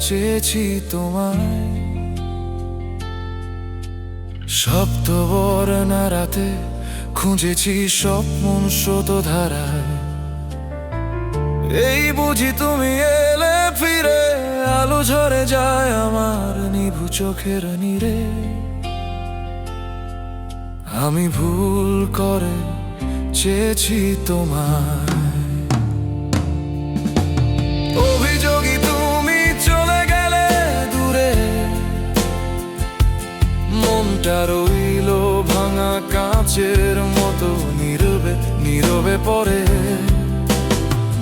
চেয়েছি তোমায়। সপ্তবর্ণা রাতে খুঁজেছি স্বপ্ন স্রোত ধারায় এই বুঝি তুমি এলে ফিরে, আলো ঝরে যায় আমার নিভু চোখের নীরে। আমি ভুল করে চেয়েছি তোমায়। পড়ে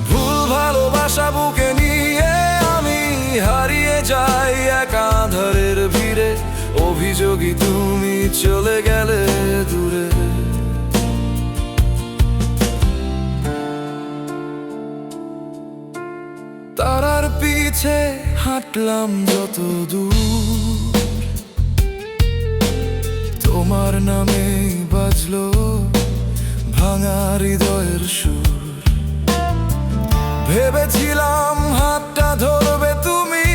ভুল ভালোবাসা বুকে নিয়ে আমি হারিয়ে যাই এক আধারের ভিড়ে। অভিযোগী তুমি চলে গেলে দূরে। তারার পিছে হাঁটলাম যত দূর তোমার নামে বাজলো ভাঙা হৃদয়ের সুর। ভেবেছিলাম হাতটা ধরবে তুমি।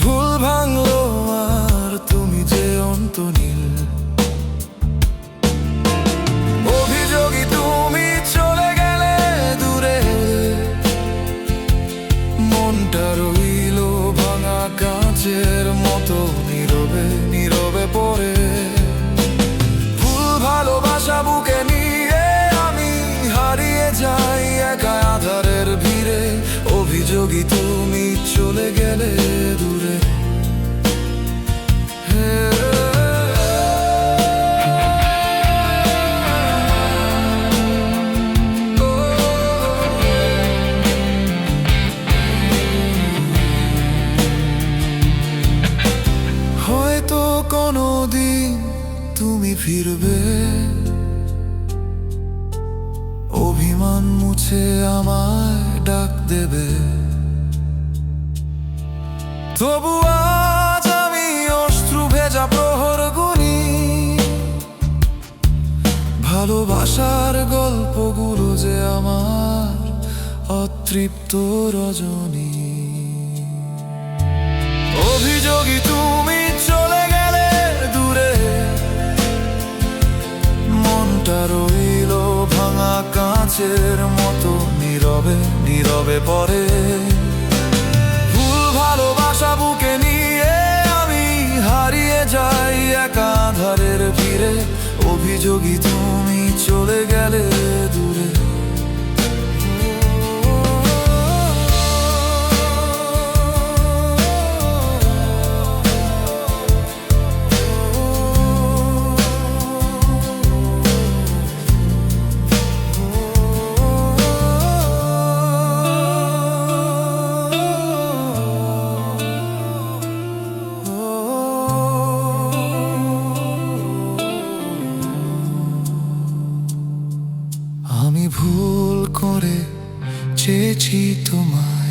ভুল ভাঙলো আর তুমি যে অন্তনীল চলে গেলে দূরে। হয়তো কোনো দিন তুমি ফিরবে। অভিমান মুছে আমায় ডাক দেবে। তবু আজ আমি অশ্রু ভেজা প্রহর গুনি ভালোবাসার গল্পগুলো যে আমার অতৃপ্ত রজনী। অভিযোগী, তুমি চলে গেলে দূরে। মনটা রইল ভাঙা কাঁচের মতো, নীরবে নীরবে পড়ে অভিযোগী তুমি চলে গেলে আমি ভুল করে চেয়েছি তোমায়।